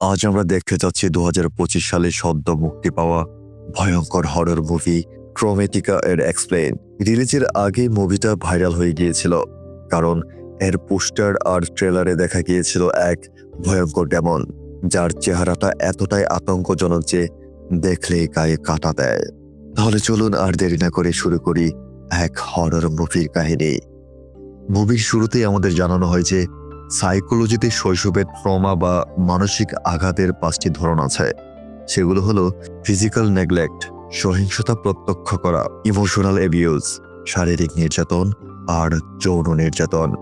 আজ আমরা দেখতে যাচ্ছি দু হাজার পঁচিশ সালে সদ্য মুক্তি পাওয়া ভয়ঙ্কর হরর মুভি ক্রোমেটিকা এর এক্সপ্লেন রিলিজের আগে মুভিটা ভাইরাল হয়ে গিয়েছিল, কারণ এর পোস্টার আর ট্রেলারে দেখা গিয়েছিল এক ভয়ঙ্কর ডেমন যার চেহারাটা এতটাই আতঙ্কজনক যে দেখলেই গায়ে কাটা দেয়। তাহলে চলুন আর দেরি না করে শুরু করি এক হরর মুভির কাহিনী। মুভির শুরুতেই আমাদের জানানো হয় যে সাইকোলজিতে শৈশবের ট্রমা বা মানসিক আঘাতের পাঁচটি ধরন আছে। সেগুলো হলো ফিজিক্যাল নেগলেক্ট, সহিংসতা প্রত্যক্ষ করা, ইমোশনাল অ্যাবিউজ শারীরিক নির্যাতন আর যৌন নির্যাতন।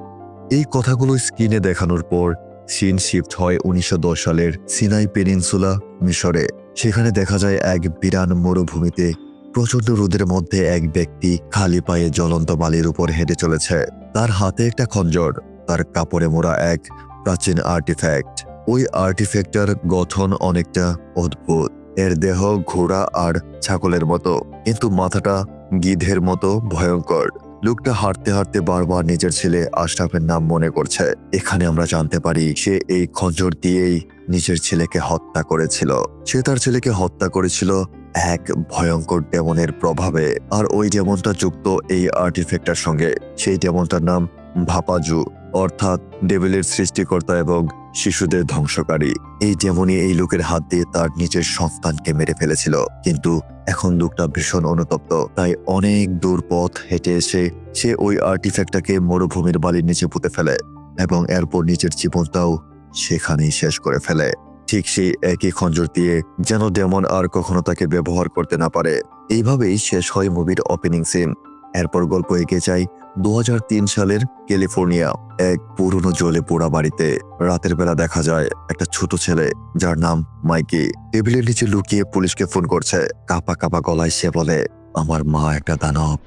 এই কথাগুলো স্ক্রিনে দেখানোর পর সিন শিফট হয় উনিশশো দশ সালের সিনাই পেনিনসুলা মিশরে। সেখানে দেখা যায় এক বিরান মরুভূমিতে প্রচণ্ড রোদের মধ্যে এক ব্যক্তি খালি পায়ে জ্বলন্ত বালির উপর হেঁটে চলেছে। তার হাতে একটা খঞ্জর। তার কাপড়ে মোড়া এক প্রাচীন আর্টিফ্যাক্ট ওই আর্টিফ্যাক্টটার গঠন অনেকটা অদ্ভুত। এর দেহ ঘোড়া আর ছাগলের মতো, কিন্তু মাথাটা গিধের মতো ভয়ঙ্কর। লোকটা হাঁটতে হাঁটতে বারবার নিজের ছেলে আশরাফের নাম মনে করছে। এখানে আমরা জানতে পারি, সে এই খঞ্জর দিয়েই নিজের ছেলেকে হত্যা করেছিল। সে তার ছেলেকে হত্যা করেছিল এক ভয়ঙ্কর ডেমনের প্রভাবে। আর ওই ডেমনটা যুক্ত এই আর্টিফ্যাক্টটার সঙ্গে। সেই ডেমনটার নাম ভাপাজু। অর্থাৎ ডেভিলের সৃষ্টিকর্তা এবং শিশুদের ধ্বংসকারী। এই ডেমনই এই লোকের হাত দিয়ে তার নিজের সন্তানকে মেরে ফেলেছিল। কিন্তু এখন লোকটা ভীষণ অনুতপ্ত। তাই অনেক দূর পথ হেঁটে এসে সে ওই আর্টিফ্যাক্টটাকে মরুভূমির বালির নিচে পুঁতে ফেলে এবং এরপর নিজের জীবনটাও সেখানেই শেষ করে ফেলে। ঠিক সেই একই খঞ্জর দিয়ে যেন ডেমন আর কখনো তাকে ব্যবহার করতে না পারে। এইভাবেই শেষ হয় মুভির ওপেনিং সিন এরপর গল্প এগিয়ে যায় দু হাজার তিন সালের ক্যালিফোর্নিয়া, এক পুরনো জলে পোড়া বাড়িতে রাতের বেলা দেখা যায় একটা ছোট ছেলে যার নাম মাইকি। টেবিলের নিচে লুকিয়ে পুলিশকে ফোন করছে। কাপা কাপা গলায় সে বলে, আমার মা একটা দানব।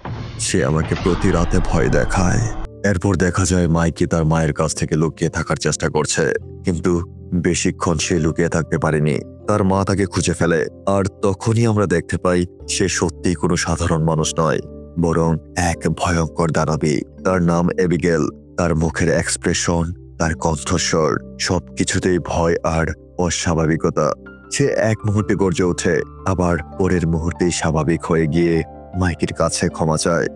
সে আমাকে প্রতি রাতে ভয় দেখায়। এরপর দেখা যায় মাইকি তার মায়ের কাছ থেকে লুকিয়ে থাকার চেষ্টা করছে, কিন্তু বেশিক্ষণ সে লুকিয়ে থাকতে পারেনি। তার মা তাকে খুঁজে ফেলে, আর তখনই আমরা দেখতে পাই সে সত্যিই কোনো সাধারণ মানুষ নয়। বরং এক ভয়ঙ্কর দানবী। তার নাম এবিগেল। তার মুখের এক্সপ্রেশন তার কণ্ঠস্বর, সবকিছুতেই ভয় আর অস্বাভাবিকতা। সে এক মুহূর্তে গর্জে ওঠে, আবার পরের মুহূর্তেই স্বাভাবিক হয়ে গিয়ে মাইকের কাছে ক্ষমা চায়।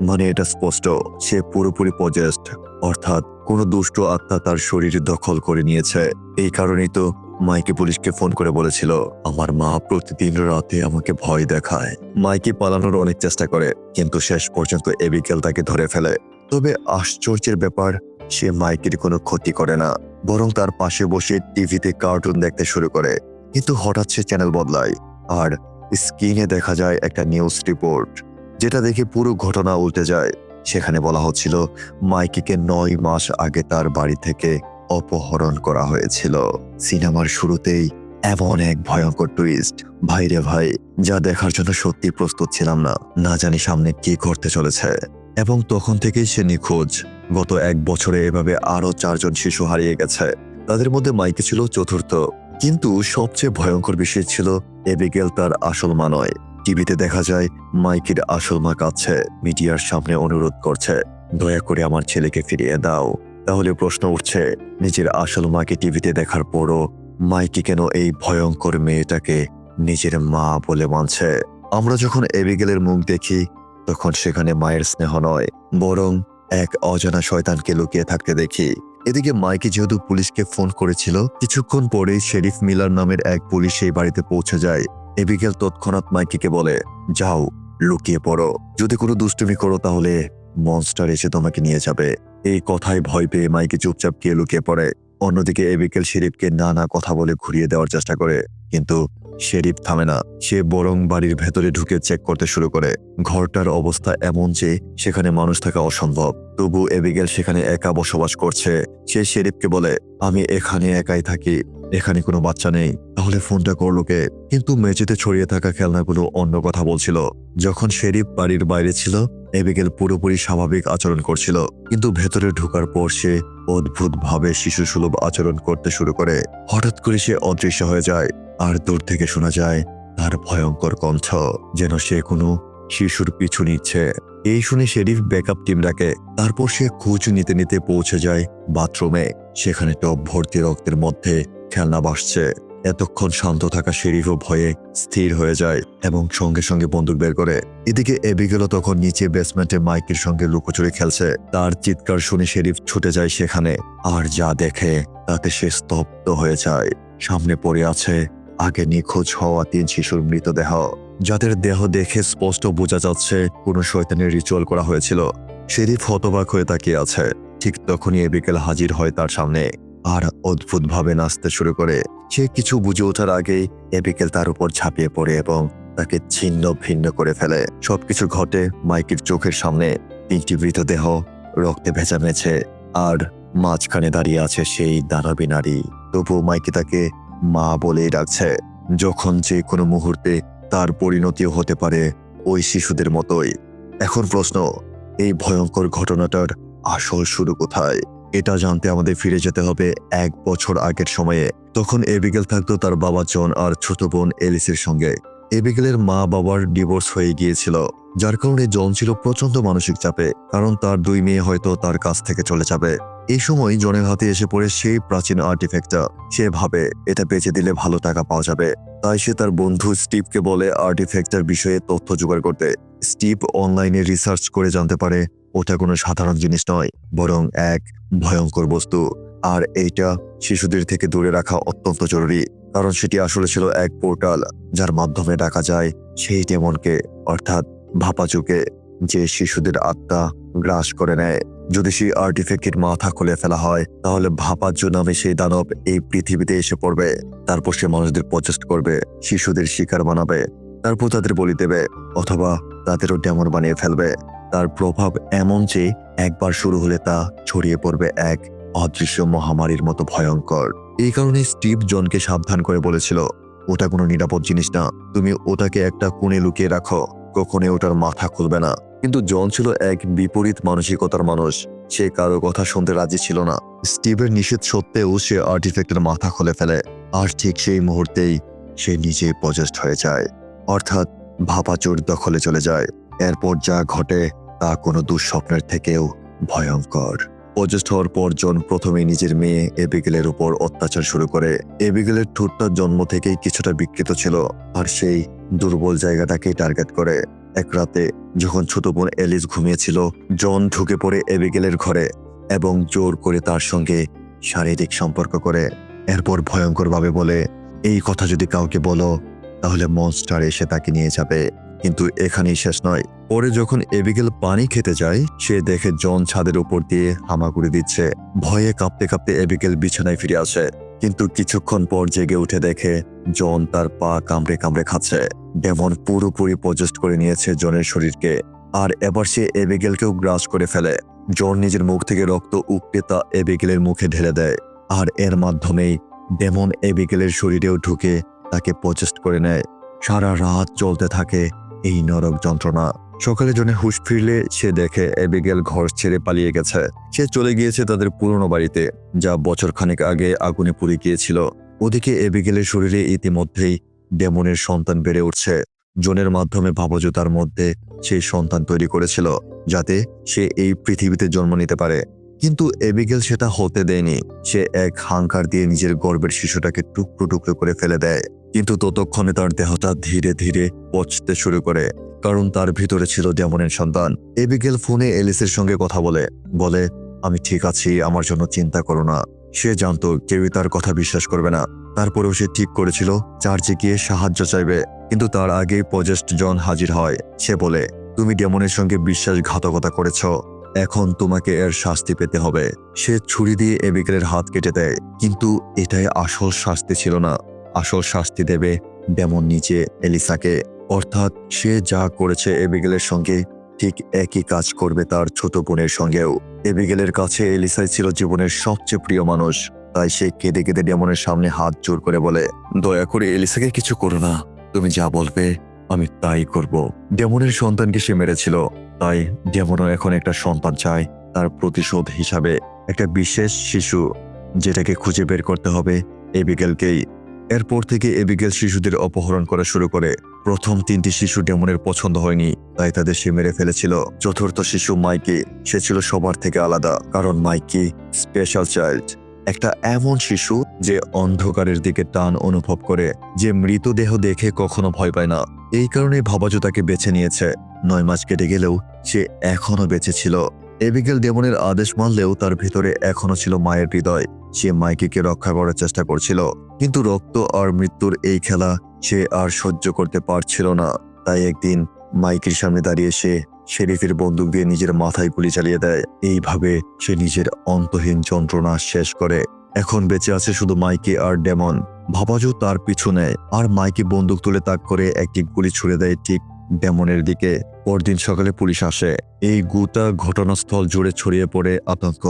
মানে এটা স্পষ্ট, সে পুরোপুরি পজেস্ট অর্থাৎ কোনো দুষ্ট আত্মা তার শরীর দখল করে নিয়েছে। এই কারণেই তো মাইকে পুলিশকে ফোন করে বলেছিল, আমার মা প্রতিদিন রাতে আমাকে ভয় দেখায়। মাইকে পালানোর অনেক চেষ্টা করে, কিন্তু শেষ পর্যন্ত এবিকেল তাকে ধরে ফেলে। তবে আশ্চর্যের ব্যাপার, সে মাইকের কোনো ক্ষতি করে না, বরং তার পাশে বসে টিভিতে কার্টুন দেখতে শুরু করে। কিন্তু হঠাৎ সে চ্যানেল বদলায়, আর স্ক্রিনে দেখা যায় একটা নিউজ রিপোর্ট, যেটা দেখে পুরো ঘটনা উল্টে যায়। সেখানে বলা হচ্ছিল, মাইকিকে নয় মাস আগে তার বাড়ি থেকে অপহরণ করা হয়েছিল। সিনেমার শুরুতেই এমন এক ভয়ঙ্কর টুইস্ট ভাইরে ভাই, যা দেখার জন্য সত্যি প্রস্তুত ছিলাম না। না জানি সামনে কি করতে চলেছে। এবং তখন থেকেই সে নিখোঁজ। গত এক বছরে এভাবে আরও চারজন শিশু হারিয়ে গেছে। তাদের মধ্যে মাইকে ছিল চতুর্থ। কিন্তু সবচেয়ে ভয়ঙ্কর বিষয় ছিল এবিগেল তার আসল মা নয়। টিভিতে দেখা যায়, মাইকের আসল মা কাছে মিডিয়ার সামনে অনুরোধ করছে, দয়া করে আমার ছেলেকে ফিরিয়ে দাও। তাহলে প্রশ্ন উঠছে, নিজের আসল মাকে টিভিতে দেখার পরও মাইকি কেন এই ভয়ঙ্কর মেয়েটাকে নিজের মা বলে মানছে? আমরা যখন এবিগেলের মুখ দেখি, তখন সেখানে মায়ের স্নেহ নয়, বরং এক অজানা শয়তানকে লুকিয়ে থাকতে দেখি। এদিকে মাইকি যেহেতু পুলিশকে ফোন করেছিল, কিছুক্ষণ পরেই শেরিফ মিলার নামের এক পুলিশ সেই বাড়িতে পৌঁছে যায়। এবিগেল তৎক্ষণাৎ মাইকিকে বলে, যাও, লুকিয়ে পড়ো। যদি কোনো দুষ্টুমি করো তাহলে মনস্টার এসে তোমাকে নিয়ে যাবে। এই কথায় ভয় পেয়ে মাইকে চুপচাপ গিয়ে লুকিয়ে পড়ে। অন্যদিকে এবিকেল শেরিফকে নানা কথা বলে ঘুরিয়ে দেওয়ার চেষ্টা করে। কিন্তু শেরিফ থামে না। সে বরং বাড়ির ভেতরে ঢুকে চেক করতে শুরু করে। ঘরটার অবস্থা এমন যে সেখানে মানুষ থাকা অসম্ভব। তবু এবিগেল সেখানে একা বসবাস করছে। সে শেরিফকে বলে, আমি এখানে একাই থাকি। এখানে কোনো বাচ্চা নেই, তাহলে ফোনটা করল কে? কিন্তু মেঝেতে ছড়িয়ে থাকা খেলনাগুলো অন্য কথা বলছিল। যখন শেরিফ বাড়ির বাইরে ছিল, এবিগেল পুরোপুরি স্বাভাবিক আচরণ করছিল। কিন্তু ভেতরে ঢোকার পর সে অদ্ভুতভাবে শিশু সুলভ আচরণ করতে শুরু করে। হঠাৎ করে সে অদৃশ্য হয়ে যায়, আর দূর থেকে শোনা যায় তার ভয়ঙ্কর কণ্ঠ, যেন সে কোনো শিশুর পিছু নিচ্ছে। এই শুনে শেরিফ ব্যাকআপ টিম ডাকে তারপর সে খোঁজ নিতে নিতে পৌঁছে যায় বাথরুমে। সেখানে টপ ভর্তি রক্তের মধ্যে খেলনা বাসছে এতক্ষণ শান্ত থাকা শেরিফও ভয়ে স্থির হয়ে যায় এবং সঙ্গে সঙ্গে বন্দুক বের করে। এদিকে এবিগেলও তখন নিচে বেসমেন্টে মাইকের সঙ্গে লুকোচুরি খেলছে। তার চিৎকার শুনে শেরিফ ছুটে যায় সেখানে। আর যা দেখে তাতে সে স্তব্ধ হয়ে যায়। সামনে পড়ে আছে আগে নিখোঁজ হওয়া তিন শিশুর মৃতদেহ। যাদের দেহ দেখে স্পষ্ট বোঝা যাচ্ছে কোনো শয়তানের রিচুয়াল করা হয়েছিল। শেরিফ হতবাক হয়ে তাকিয়ে আছে। ঠিক তখনই এবিকেল হাজির হয় তার সামনে। আর অদ্ভুতভাবে নাচতে শুরু করে। সে কিছু বুঝে ওঠার আগেই এবিকেল তার উপর ঝাঁপিয়ে পড়ে এবং তাকে ছিন্ন ভিন্ন করে ফেলে। সবকিছু ঘটে মাইকের চোখের সামনে। তিনটি মৃতদেহ রক্তে ভেজা মেছে আর মাঝখানে দাঁড়িয়ে আছে সেই দানবী নারী। তবু মাইকে তাকে মা বলেই ডাকছে। যখন যে কোনো মুহূর্তে তার পরিণতিও হতে পারে ওই শিশুদের মতোই। এখন প্রশ্ন, এই ভয়ঙ্কর ঘটনাটার আসল শুরু কোথায়? এটা জানতে আমাদের ফিরে যেতে হবে এক বছর আগের সময়ে। তখন এবিগেল থাকতো তার বাবা জন আর ছোট বোন এলিসের সঙ্গে। এবিগেলের মা বাবার ডিভোর্স হয়ে গিয়েছিল, যার কারণে জন ছিল প্রচণ্ড মানসিক চাপে, কারণ তার দুই মেয়ে হয়তো তার কাছ থেকে চলে যাবে। এই সময় জনের হাতে এসে পড়ে সেই প্রাচীন আর্টিফ্যাক্টটা, সে ভাবে, এটা বেচে দিলে ভালো টাকা পাওয়া যাবে। তাই সে তার বন্ধু স্টিভকে বলে আর্টিফ্যাক্টটার বিষয়ে তথ্য জোগাড় করতে। স্টিভ অনলাইনে রিসার্চ করে জানতে পারে, ওটা কোনো সাধারণ জিনিস নয়, বরং এক ভয়ঙ্কর বস্তু। আর এইটা শিশুদের থেকে দূরে রাখা অত্যন্ত জরুরি, কারণ সেটি আসলে ছিল এক পোর্টাল যার মাধ্যমে ডাকা যায় সেই ডেমনকে, অর্থাৎ ভাপাচুকে, যে শিশুদের আত্মা গ্রাস করে নেয়। যদি সেই আর্টিফেক্টের মাথা খুলে ফেলা হয়, তাহলে ভাপাজ্য নামে সেই দানব এই পৃথিবীতে এসে পড়বে। তারপর সে মানুষদের প্রচেষ্ট করবে, শিশুদের শিকার বানাবে, তারপর তাদের বলি দেবে, অথবা তাদেরও ডেমন বানিয়ে ফেলবে। তার প্রভাব এমন যে একবার শুরু হলে তা ছড়িয়ে পড়বে এক অদৃশ্য মহামারীর মতো ভয়ঙ্কর। এই কারণে স্টিভ জনকে সাবধান করে বলেছিল, ওটা কোনো নিরাপদ জিনিস না। তুমি ওটাকে একটা কোণে লুকিয়ে রাখো। কখনোই ওটার মাথা খুলবে না। কিন্তু জন ছিল এক বিপরীত মানসিকতার মানুষ। সে কারও কথা শুনতে রাজি ছিল না। স্টিভের নিষেধ সত্ত্বেও সে আর্টিফ্যাক্টের মাথা খুলে ফেলে। আর ঠিক সেই মুহূর্তেই সে নিজে পজেস্ট হয়ে যায়। অর্থাৎ ভাপাচোর দখলে চলে যায়। এরপর যা ঘটে তা কোনো দুঃস্বপ্নের থেকেও ভয়ঙ্কর। পজেস্ট হওয়ার পর জন প্রথমে নিজের মেয়ে এবিগেলের উপর অত্যাচার শুরু করে। এবিগেলের ঠোঁটটা জন্ম থেকেই কিছুটা বিকৃত ছিল আর সেই দুর্বল জায়গাটাকেই টার্গেট করে। এক রাতে যখন ছোট বোন এলিস ঘুমিয়েছিল, জন ঢুকে পড়ে এবিগেলের ঘরে এবং জোর করে তার সঙ্গে শারীরিক সম্পর্ক করে। এরপর ভয়ঙ্করভাবে বলে, এই কথা যদি কাউকে বলো, তাহলে মনস্টার এসে তাকে নিয়ে যাবে। কিন্তু এখানেই শেষ নয়। পরে যখন এবিগেল পানি খেতে যায়, সে দেখে জন ছাদের উপর দিয়ে হামাগুড়ি দিচ্ছে। ভয়ে কাঁপতে কাঁপতে এবিগেল বিছানায় ফিরে আসে। কিন্তু কিছুক্ষণ পর জেগে উঠে দেখে জন তার পা কামড়ে কামড়ে খাচ্ছে। ডেমন পুরোপুরি পজেস্ট করে নিয়েছে জনের শরীরকে। আর এবার সে এবিগেলকেও গ্রাস করে ফেলে। জন নিজের মুখ থেকে রক্ত উপড়ে তা এবিগেলের মুখে ঢেলে দেয়। আর এর মাধ্যমেই ডেমন এবিগেলের শরীরেও ঢুকে তাকে পজেস্ট করে নেয়। সারা রাত চলতে থাকে এই নরক যন্ত্রণা। সকালে জনে হুশ ফিরলে সে দেখে এবিগেল ঘর ছেড়ে পালিয়ে গেছে। সে চলে গিয়েছে তাদের পুরনো বাড়িতে, যা বছর খানেক আগে আগুনে পুড়ে গিয়েছিল। ওদিকে এবিগেলের শরীরে ইতিমধ্যেই ডেমনের সন্তান বেড়ে উঠছে। জনের মাধ্যমে ভাবজ তার মধ্যে সেই সন্তান তৈরি করেছিল, যাতে সে এই পৃথিবীতে জন্ম নিতে পারে। কিন্তু এবিগেল সেটা হতে দেয়নি। সে এক হাঙ্কার দিয়ে নিজের গর্বের শিশুটাকে টুকরো টুকরো করে ফেলে দেয়। কিন্তু ততক্ষণে তার দেহটা ধীরে ধীরে পচতে শুরু করে, কারণ তার ভিতরে ছিল ডেমনের সন্তান। এবিগেল ফোনে এলিসের সঙ্গে কথা বলে বলে, আমি ঠিক আছি, আমার জন্য চিন্তা করো না। সে জানতো কেউই তার কথা বিশ্বাস করবে না। তারপরেও সে ঠিক করেছিল, চার্চে গিয়ে সাহায্য চাইবে। কিন্তু তার আগেই পজেস্ট জন হাজির হয়। সে বলে, তুমি ডেমনের সঙ্গে বিশ্বাসঘাতকতা করেছ। এখন তোমাকে এর শাস্তি পেতে হবে। সে ছুরি দিয়ে এবিগেলের হাত কেটে দেয়, কিন্তু এটাই আসল শাস্তি ছিল না। আসল শাস্তি দেবে। ডেমন নিচে এলিসাকে, অর্থাৎ সে যা করেছে এবিগেলের সঙ্গে ঠিক একই কাজ করবে তার ছোট বোনের সঙ্গেও। এবিগেলের কাছে এলিসাই ছিল জীবনের সবচেয়ে প্রিয় মানুষ, তাই সে কেঁদে কেঁদে ডেমনের সামনে হাত জোর করে বলে, দয়া করে এলিসাকে কিছু করো না, তুমি যা বলবে আমি তাই করব। ডেমনের সন্তানকে সে মেরেছিল, তাই ডেমনও এখন একটা সন্তান চায়, তার প্রতিশোধ হিসাবে। একটা বিশেষ শিশু, যেটাকে খুঁজে বের করতে হবে এবিগেলকেই। এরপর থেকে এবিগেল শিশুদের অপহরণ করা শুরু করে। প্রথম তিনটি শিশু ডেমনের পছন্দ হয়নি, তাই তাদের সে মেরে ফেলেছিল। চতুর্থ শিশু মাইকি, সে ছিল সবার থেকে আলাদা, কারণ মাইকি স্পেশাল চাইল্ড একটা এমন শিশু যে অন্ধকারের দিকে টান অনুভব করে, যে মৃতদেহ দেখে কখনো ভয় পায় না। এই কারণে ভাবাজু তাকে বেছে নিয়েছে। নয় মাস কেটে গেলেও সে এখনও বেঁচে ছিল। এবিগেল ডেমনের আদেশ মানলেও তার ভিতরে এখনও ছিল মায়ের হৃদয়। সে মাইকিকে রক্ষা করার চেষ্টা করছিল। কিন্তু রক্ত আর মৃত্যুর এই খেলা সে আর সহ্য করতে পারছিল না। তাই একদিন মাইকের সামনে দাঁড়িয়ে সে শেরিফের বন্দুক দিয়ে নিজের মাথায় গুলি চালিয়ে দেয়। এইভাবে সে নিজের অন্তহীন যন্ত্রণা শেষ করে। এখন বেঁচে আছে শুধু মাইকি আর ডেমন। ভাবাজু তার পিছু নেয় আর মাইকি বন্দুক তুলে তাক করে একটি গুলি ছুড়ে দেয় ঠিক ডেমনের দিকে। পরদিন সকালে পুলিশ আসে। এই গোটা ঘটনাস্থল জুড়ে ছড়িয়ে পড়ে আতঙ্ক।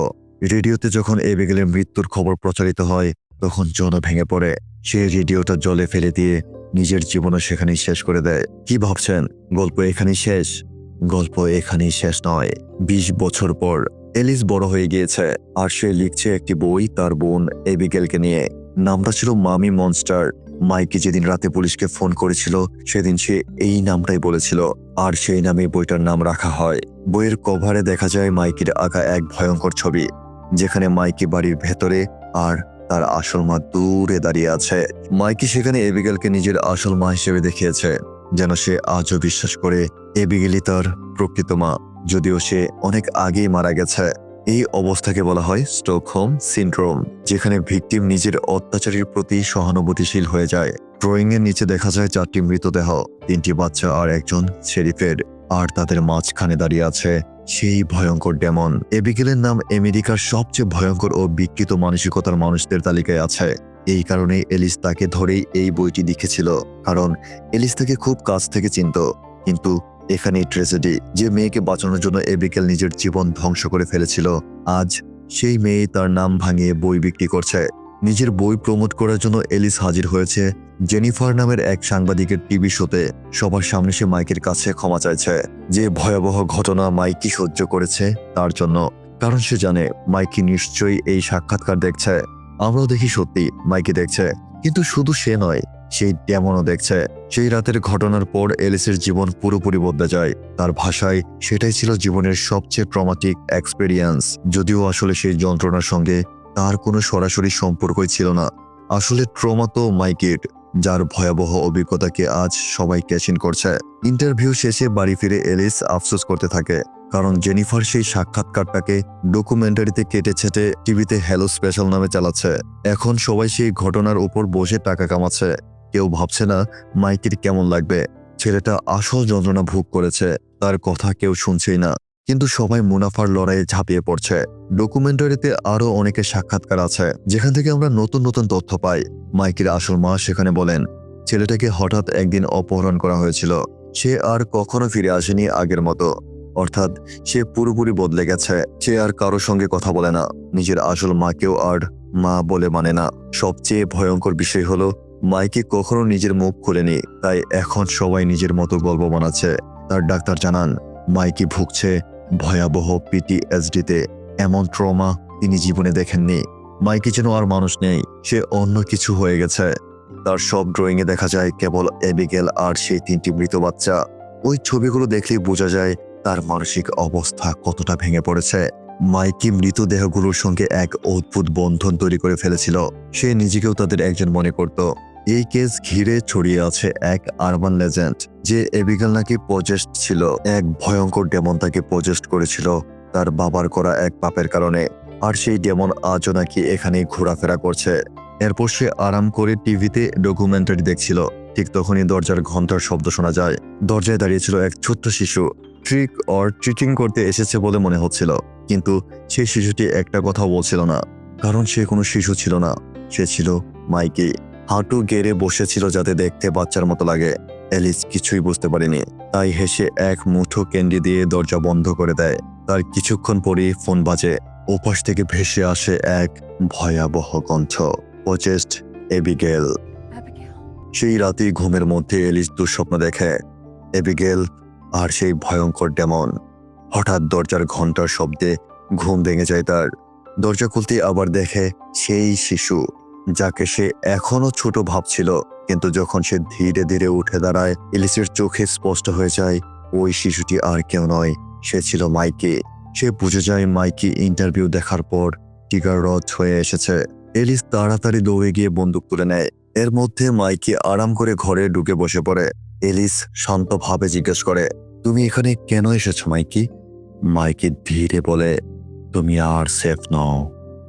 রেডিওতে যখন এবেগেলের মৃত্যুর খবর প্রচারিত হয় তখন জন ভেঙে পড়ে। সে রেডিওটা জলে ফেলে দিয়ে নিজের জীবনও সেখানেই শেষ করে দেয়। কি ভাবছেন? গল্প এখানেই শেষ? গল্প এখানেই শেষ নয়। বিশ বছর পর এলিস বড় হয়ে গিয়েছে আর সে লিখছে একটি বই তার বোন এবিগেলকে নিয়ে। নামটা ছিল মামি মনস্টার। মাইকি যেদিন রাতে পুলিশকে ফোন করেছিল, সেদিন সে এই নামটাই বলেছিল। আর সেই নামে বইটার নাম রাখা হয়। বইয়ের কভারে দেখা যায় মাইকির আঁকা এক ভয়ঙ্কর ছবি, যেখানে মাইকি বাড়ির ভেতরে আর তার আসল মা দূরে দাঁড়িয়ে আছে। মাইকি সেখানে এবিগেলকে নিজের আসল মা হিসেবে দেখিয়েছে, যেন সে আজও বিশ্বাস করে এবিগেলই তার প্রকৃত মা, যদিও সে অনেক আগেই মারা গেছে। এই অবস্থাকে বলা হয় স্টকহোম সিন্ড্রোম, যেখানে ভিকটিম নিজের অত্যাচারীর প্রতি সহানুভূতিশীল হয়ে যায়। ড্রয়িং এর নিচে দেখা যায় চারটি মৃতদেহ, তিনটি বাচ্চা আর একজন শেরিফের, আর তাদের মাঝখানে দাঁড়িয়ে আছে সেই ভয়ঙ্কর ডেমন। এবিগেলের নাম আমেরিকার সবচেয়ে ভয়ঙ্কর ও বিকৃত মানসিকতার মানুষদের তালিকায় আছে। এই কারণে এলিস তাকে ধরেই এই বইটি লিখেছিল, কারণ এলিস তাকে খুব কাছ থেকে চিনত। কিন্তু এখানেই ট্রেজেডি, যে মেয়েকে বাঁচানোর জন্য এবিকেল নিজের জীবন ধ্বংস করে ফেলেছিল, আজ সেই মেয়ে তার নাম ভাঙিয়ে বই বিক্রি করছে। নিজের বই প্রমোট করার জন্য এলিস হাজির হয়েছে জেনিফার নামের এক সাংবাদিকের টিভি শোতে সবার সামনে সে মাইকের কাছে ক্ষমা চাইছে। যে ভয়াবহ ঘটনা মাইকি সহ্য করেছে, তার জন্য। কারণ সে জানে, মাইকি নিশ্চয়ই এই সাক্ষাৎকার দেখছে। আমরাও দেখি সত্যি মাইকি দেখছে। কিন্তু শুধু সে নয় সেই ডেমনও দেখছে। সেই রাতের ঘটনার পর এলিসের জীবন পুরোপুরি বদলে যায়। তার ভাষায়, সেটাই ছিল জীবনের সবচেয়ে ট্রমাটিক এক্সপেরিয়েন্স যদিও আসলে সেই যন্ত্রণার সঙ্গে তার কোনো সরাসরি সম্পর্কই ছিল না। আসলে ট্রমা তো মাইকের। যার ভয়াবহ অভিজ্ঞতাকে আজ সবাই ক্যাচিন করছে। ইন্টারভিউ শেষে বাড়ি ফিরে এলিস আফসোস করতে থাকে, কারণ জেনিফার সেই সাক্ষাৎকারটাকে ডকুমেন্টারিতে কেটে ছেটে টিভিতে হ্যালো স্পেশাল নামে চালাচ্ছে। এখন সবাই সেই ঘটনার উপর বসে টাকা কামাচ্ছে। কেউ ভাবছে না মাইকের কেমন লাগবে। ছেলেটা আসল যন্ত্রণা ভোগ করেছে, তার কথা কেউ শুনছেই না। কিন্তু সবাই মুনাফার লড়াইয়ে ঝাঁপিয়ে পড়ছে। ডকুমেন্টারিতে আরও অনেকের সাক্ষাৎকার আছে, যেখান থেকে আমরা নতুন নতুন তথ্য পাই। মাইকের আসল মা সেখানে বলেন, ছেলেটাকে হঠাৎ একদিন অপহরণ করা হয়েছিল। সে আর কখনো ফিরে আসেনি আগের মতো। অর্থাৎ সে পুরোপুরি বদলে গেছে। সে আর কারোর সঙ্গে কথা বলে না। নিজের আসল মাকেও আর মা বলে মানে না। সবচেয়ে ভয়ঙ্কর বিষয় হলো, মাইকে কখনো নিজের মুখ খুলেনি। তাই এখন সবাই নিজের মতো গল্প বানাচ্ছে। তার ডাক্তার জানান, মাইকি ভুগছে ভয়াবহ পিটিএসডিতে এমন ট্রমা তিনি জীবনে দেখেননি। মাইকি যেন আর মানুষ নেই, সে অন্য কিছু হয়ে গেছে। তার সব ড্রয়িংয়ে দেখা যায় কেবল এবিগেল আর সেই তিনটি মৃত বাচ্চা। ওই ছবিগুলো দেখলেই বোঝা যায় তার মানসিক অবস্থা কতটা ভেঙে পড়েছে। মাইকি মৃতদেহগুলোর সঙ্গে এক অদ্ভুত বন্ধন তৈরি করে ফেলেছিল। সে নিজেকেও তাদের একজন মনে করত। এই কেস ঘিরে ছড়িয়ে আছে এক আরবান লেজেন্ড, যে এবিগাল নাকি পজেস্ট ছিল। এক ভয়ঙ্কর ডেমন তাকে পজেস্ট করেছিল, তার বাবার করা এক পাপের কারণে। আর সেই ডেমন আজও নাকি এখানেই ঘোরাফেরা করছে। এরপর সে আরাম করে টিভিতে ডকুমেন্টারি দেখছিল। ঠিক তখনই দরজার ঘণ্টার শব্দ শোনা যায়। দরজায় দাঁড়িয়েছিল এক ছোট্ট শিশু। ট্রিক অর ট্রিটিং করতে এসেছে বলে মনে হচ্ছিল। কিন্তু সেই শিশুটি একটা কথা বলছিল না। কারণ সে কোনো শিশু ছিল না। সে ছিল মাইকি। হাঁটু গেড়ে বসেছিল যাতে দেখতে বাচ্চার মতো লাগে। এলিস কিছুই বুঝতে পারেনি। তাই হেসে এক মুঠো ক্যান্ডি দিয়ে দরজা বন্ধ করে দেয়। তার কিছুক্ষণ পরেই ফোন বাজে। ওপাশ থেকে ভেসে আসে এক ভয়াবহ কণ্ঠ। পচেস্ট এবিগেল। সেই রাতেই ঘুমের মধ্যে এলিস দুঃস্বপ্ন দেখে। এবিগেল আর সেই ভয়ঙ্কর ডেমন। হঠাৎ দরজার ঘণ্টার শব্দে ঘুম ভেঙে যায় তার। দরজা খুলতে আবার দেখে সেই শিশু। যাকে সে এখনও ছোট ভাবছিল, কিন্তু যখন সে ধীরে ধীরে উঠে দাঁড়ায় এলিসের চোখে স্পষ্ট হয়ে যায়, ওই শিশুটি আর কেউ নয়, সে ছিল মাইকি। সে বুঝে যায় মাইকি ইন্টারভিউ দেখার পর টিগার রথ হয়ে এসেছে। এলিস তাড়াতাড়ি দৌড়ে গিয়ে বন্দুক তুলে নেয়। এর মধ্যে মাইকি আরাম করে ঘরে ঢুকে বসে পড়ে। এলিস শান্তভাবে জিজ্ঞেস করে, তুমি এখানে কেন এসেছ মাইকি? মাইকি ধীরে বলে, তুমি আর সেফ নও,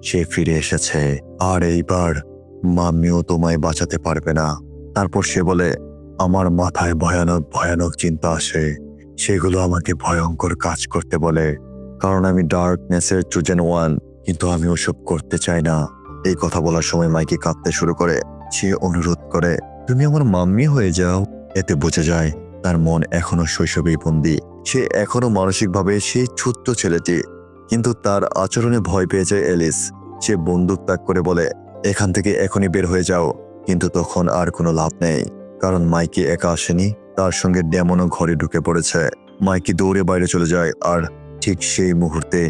সে ফিরে এসেছে। আর এইবার মাম্মিও তোমায় বাঁচাতে পারবে না। তারপর সে বলে, আমার মাথায় ভয়ানক ভয়ানক চিন্তা আসে। সেগুলো আমাকে ভয়ঙ্কর কাজ করতে বলে। কারণ আমি ডার্কনেসের চুজেন ওয়ান কিন্তু আমি ওসব করতে চাই না। এই কথা বলার সময় মাইকি কাঁদতে শুরু করে। সে অনুরোধ করে, তুমি আমার মাম্মি হয়ে যাও। এতে বোঝা যায়, তার মন এখনও শৈশবেই বন্দি। সে এখনও মানসিকভাবে সেই ছোট্ট ছেলেটি, কিন্তু তার আচরণে ভয় পেয়ে যায় এলিস। সে বন্দুক ত্যাগ করে বলে, এখান থেকে এখনই বের হয়ে যাও। কিন্তু তখন আর কোনো লাভ নেই, কারণ মাইকি একা আসেনি, তার সঙ্গে ডেমনও ঘরে ঢুকে পড়েছে। মাইকি দৌড়ে বাইরে চলে যায়, আর ঠিক সেই মুহূর্তে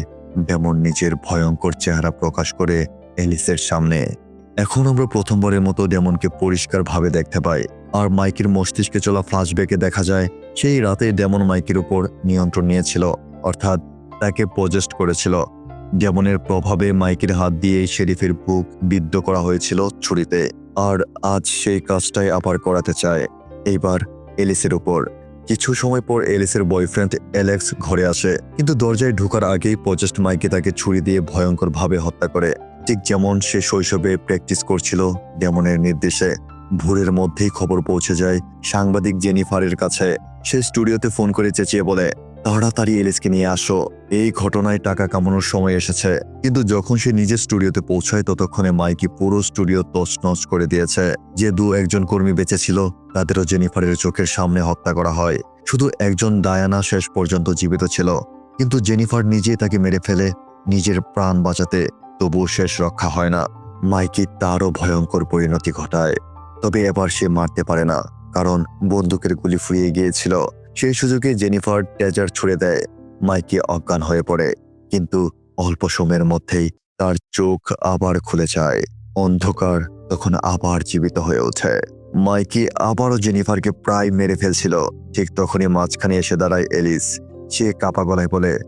ডেমন নিজের ভয়ঙ্কর চেহারা প্রকাশ করে এলিসের সামনে। এখন আমরা প্রথমবারের মতো ডেমনকে পরিষ্কারভাবে দেখতে পাই, আর মাইকির মস্তিষ্কে চলা ফ্ল্যাশব্যাকে দেখা যায়, সেই রাতে ডেমন মাইকির উপর নিয়ন্ত্রণ নিয়েছিল, অর্থাৎ তাকে পজেস্ট করেছিল। ডেমনের প্রভাবে মাইকের হাত দিয়ে শেরিফের বুক বিদ্ধ করা হয়েছিল ছুরিতে। আর আজ সেই কাজটাই আবার করাতে চায়। এইবার এলিসের উপর। কিছু সময় পর এলিসের বয়ফ্রেন্ড অ্যালেক্স ঘরে আসে। কিন্তু দরজায় ঢোকার আগেই পজেস্ট মাইকে তাকে ছুরি দিয়ে ভয়ঙ্করভাবে হত্যা করে। ঠিক যেমন সে শৈশবে প্র্যাকটিস করছিল ডেমনের নির্দেশে। ভোরের মধ্যেই খবর পৌঁছে যায় সাংবাদিক জেনিফারের কাছে। সে স্টুডিওতে ফোন করে চেঁচিয়ে বলে তাড়াতাড়ি এলিসকে নিয়ে আসো। এই ঘটনায় টাকা কামানোর সময় এসেছে। কিন্তু যখন সে নিজের স্টুডিওতে পৌঁছায়, ততক্ষণে মাইকি পুরো স্টুডিও তছনছ করে দিয়েছে। যে দু একজন কর্মী বেঁচে ছিল তাদেরও জেনিফারের চোখের সামনে হত্যা করা হয়। শুধু একজন ডায়ানা শেষ পর্যন্ত জীবিত ছিল। কিন্তু জেনিফার নিজেই তাকে মেরে ফেলে, নিজের প্রাণ বাঁচাতে। তবুও শেষ রক্ষা হয় না। মাইকি তারও ভয়ঙ্কর পরিণতি ঘটায়। তবে এবার সে মারতে পারে না, কারণ বন্দুকের গুলি ফুরিয়ে গিয়েছিল। সেই সুযোগে জেনিফার টেজার ছুড়ে দেয়। মাইকি অজ্ঞান হয়ে পড়ে, কিন্তু অল্প সময়ের মধ্যেই তার চোখ আবার খুলে যায়। অন্ধকার তখন আবার জীবিত হয়ে ওঠে। মাইকি আবারও জেনিফারকে প্রায় মেরে ফেলছিল। ঠিক তখনই মাঝখানে এসে দাঁড়ায় এলিস। সে কাপা গলায় বলে,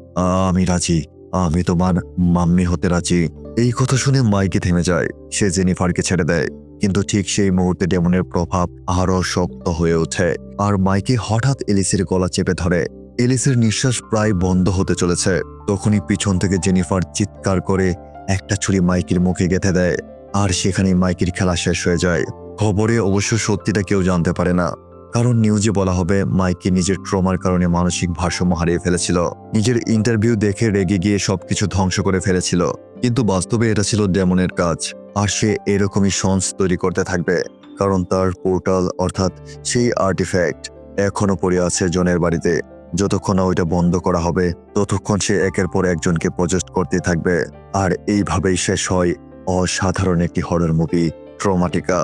আমি রাজি। আমি তোমার মাম্মি হতে রাজি। এই কথা শুনে মাইকি থেমে যায়। সে জেনিফারকে ছেড়ে দেয়। কিন্তু ঠিক সেই মুহূর্তে ডেমনের প্রভাব আরও শক্ত হয়ে ওঠে। আর মাইকি হঠাৎ এলিসের গলা চেপে ধরে। এলিসের নিঃশ্বাস প্রায় বন্ধ হতে চলেছে। তখনই পিছন থেকে জেনিফার চিৎকার করে একটা ছুরি মাইকির মুখে গেঁথে দেয়। আর সেখানেই মাইকির খেলা শেষ হয়ে যায়। খবরে অবশ্য সত্যিটা কেউ জানতে পারে না। কারণ নিউজে বলা হবে, মাইকি নিজের ট্রমার কারণে মানসিক ভারসাম্য হারিয়ে ফেলেছিল। নিজের ইন্টারভিউ দেখে রেগে গিয়ে সবকিছু ধ্বংস করে ফেলেছিল। কিন্তু বাস্তবে এটা ছিল ডেমনের কাজ। আর সে এরকমই সন্স তৈরি করতে থাকবে, কারণ তার পোর্টাল অর্থাৎ সেই আর্টিফ্যাক্ট এখনও পড়ে আছে জনের বাড়িতে। যতক্ষণ না ওইটা বন্ধ করা হবে, ততক্ষণ সে একের পর একজনকে প্রজেস্ট করতে থাকবে। আর এইভাবেই শেষ হয় অসাধারণ একটি হরর মুভি ট্রমাটিকা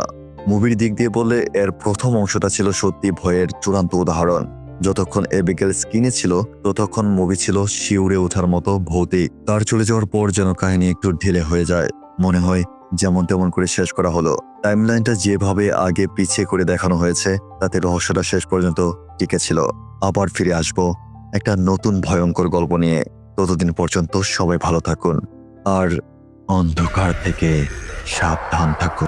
মুভির দিক দিয়ে বললে এর প্রথম অংশটা ছিল সত্যি ভয়ের চূড়ান্ত উদাহরণ। যতক্ষণ এবিকেল স্কিনে ছিল, ততক্ষণ মুভি ছিল শিউরে ওঠার মতো ভৌতিক। তার চলে যাওয়ার পর যেন কাহিনী একটু ঢিলে হয়ে যায়। মনে হয় যেমন তেমন করে শেষ করা হলো। টাইম টাইমলাইনটা যেভাবে আগে পিছিয়ে করে দেখানো হয়েছে, তাতে রহস্যটা শেষ পর্যন্ত টিকে ছিল। আবার ফিরে আসব একটা নতুন ভয়ঙ্কর গল্প নিয়ে। ততদিন পর্যন্ত সবাই ভালো থাকুন। আর অন্ধকার থেকে সাবধান থাকুন।